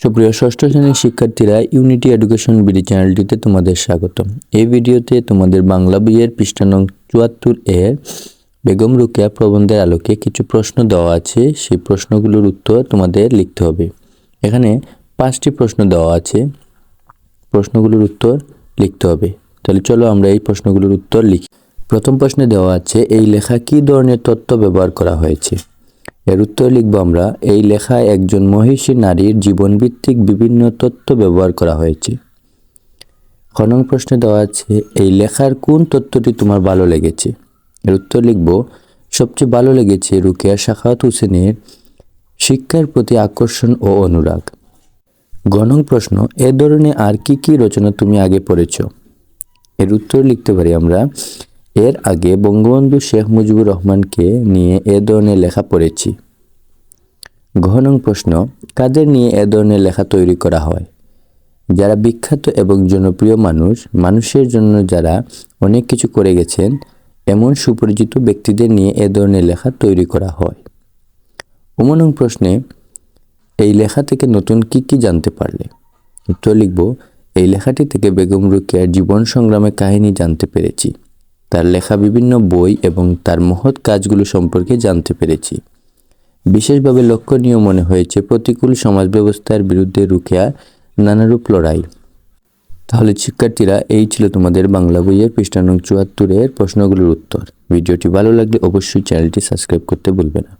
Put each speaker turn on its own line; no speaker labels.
সুপ্রিয় ষষ্ঠ শ্রেণির শিক্ষার্থীরা ইউনিটি এডুকেশন বিডি চ্যানেলটিতে তোমাদের স্বাগতম। এই ভিডিওতে তোমাদের বাংলা বইয়ের পৃষ্ঠা নং চুয়াত্তর এর বেগম রুকেয়া প্রবন্ধের আলোকে কিছু প্রশ্ন দেওয়া আছে। সেই প্রশ্নগুলোর উত্তর তোমাদের লিখতে হবে। এখানে পাঁচটি প্রশ্ন দেওয়া আছে। প্রশ্নগুলোর উত্তর লিখতে হবে। তাহলে চলো আমরা এই প্রশ্নগুলোর উত্তর লিখি। প্রথম প্রশ্নে দেওয়া আছে, এই লেখা কী ধরনের তথ্য ব্যবহার করা হয়েছে? এর উত্তর লিখব আমরা, এই লেখায় একজন মহিষী নারীর জীবনভিত্তিক বিভিন্ন তথ্য ব্যবহার করা হয়েছে। খ নং প্রশ্নে দেওয়া আছে, এই লেখার কোন তথ্যটি তোমার ভালো লেগেছে? এর উত্তর লিখব, সবচেয়ে ভালো লেগেছে রুকেয়া শাখাত হোসেনের শিক্ষার প্রতি আকর্ষণ ও অনুরাগ। গণং প্রশ্ন, এ ধরনের আর কি কি রচনা তুমি আগে পড়েছ? এর উত্তর লিখতে পারি আমরা এর আগে বঙ্গবন্ধু শেখ মুজিবুর রহমানকে নিয়ে এ ধরনের লেখা পড়েছি। গহনং প্রশ্ন, কাদের নিয়ে এ ধরনের লেখা তৈরি করা হয়? যারা বিখ্যাত এবং জনপ্রিয় মানুষ, মানুষের জন্য যারা অনেক কিছু করে গেছেন, এমন সুপরিচিত ব্যক্তিদের নিয়ে এ ধরনের লেখা তৈরি করা হয়। উমনং প্রশ্নে, এই লেখা থেকে নতুন কি কি জানতে পারলে? উত্তর লিখব, এই লেখাটি থেকে বেগম রুকিয়ার জীবন সংগ্রামের কাহিনী জানতে পেরেছি। তার লেখা বিভিন্ন বই এবং তার মহৎ কাজগুলো সম্পর্কে জানতে পেরেছি। বিশেষভাবে লক্ষণীয় মনে হয়েছে প্রতিকূল সমাজ ব্যবস্থার বিরুদ্ধে রুখেয়া নানারূপ লড়াই। তাহলে শিক্ষার্থীরা, এই ছিল তোমাদের বাংলা বইয়ের পৃষ্ঠানং চুয়াত্তরের প্রশ্নগুলোর উত্তর। ভিডিওটি ভালো লাগলে অবশ্যই চ্যানেলটি সাবস্ক্রাইব করতে ভুলবে না।